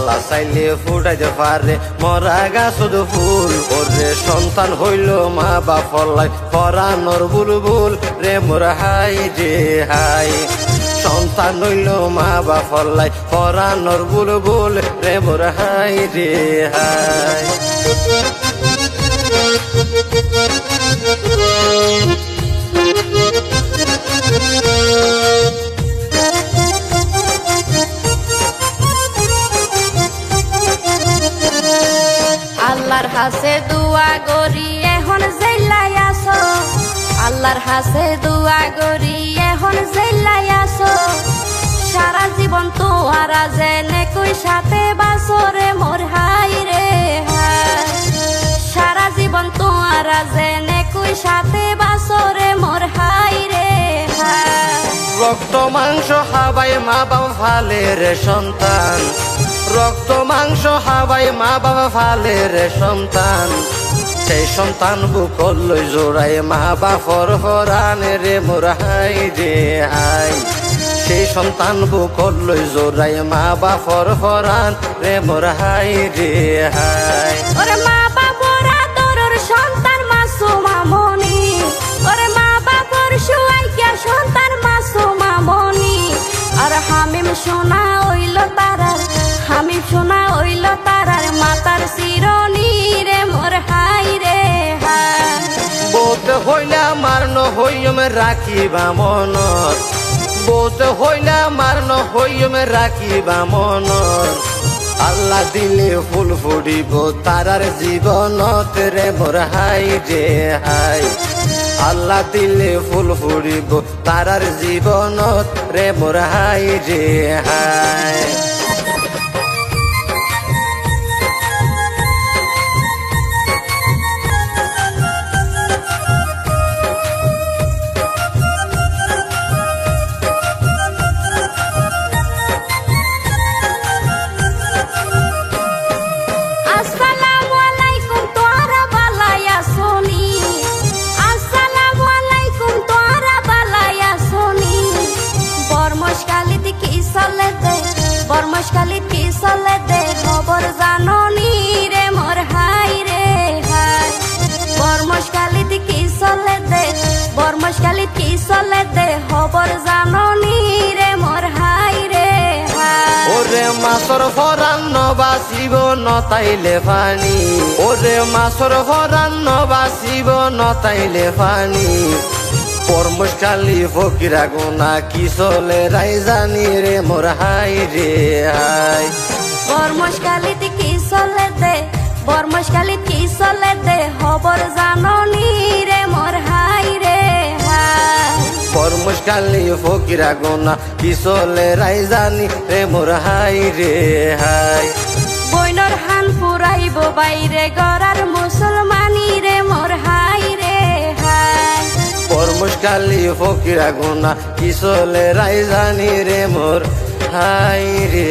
আল্লাহ চাইলে ফুটাইতে পারে। মরা গা শুধু ফুল ওরে সন্তান হইল মা বাপলাই পরানোর বুলবুল রে মোর হাই যে হাই। সন্তান হইল মা বাপলাই পরানোর বুলবুল রে মোর হাই রে হাই। হাসে দুয়া গরি এখন জেলাই আসো। আল্লাহর হাসে দুয়া গরি এখন জেলাই আসো। সারা জীবন তোয়ারা জেনে কই সাথে বাসরে মোর হাই রে সারা জীবন তোয়ারা জেনে কই সাথে বাসরে মোর হাই রে রক্ত, মাংস হাবাই মা বাবা ফালে রে সন্তান। রক্ত, মাংস হাবাই মা বাবা ফালে রে সন্তান। সেই সন্তান বুকল লই জোড়াই মা বাপর হরানে রে মোর হাই রে হাই। সেই সন্তান বুকল লই জোড়াই মা বাপর হরান রে মোর হাই রে হাই। ওরে মা হামিম সোনা সোনা হইল তারার মাতার শিরনি রে, মোর হাই রে বোধ হইলা মার ন হইম রাখিবা মনত বোধ হইলা মার ন হইম রাখিবা আল্লাহ দিলে ফুল ফুডিব তারার জীবনত রে, মোর হাই রে, হাই। আল্লাহ দিলে ফুল ফুডিব তারার জীবনত রে, মোর হাই রে, হাই। খবর জাননি রে মোর হাই রে ওরে মাছর ফরান বাসিব নতাইলে ফানি। ওরে মাছর ফরান বাসিব নতাইলে ফানি। পরমশালী ফকিরা গুনা কি চলে রাই জানি রে মোর হাই রে হাই। বর্মশকালিতে কি চলে দে বর্মশকালিত কি চলে দে খবর জাননি রে মোর হাই পরমশালী ফকিরা গোনা পিছলে রাই জানি রে মোর হাই রে হাই। বইনর হান পুরাইব বাইরে গড়ার মুসলমানি রে মোর হাই রে হাই। পরমশালী ফকিরা গোনা পিছলে রাই জানি রে মোর হাই রে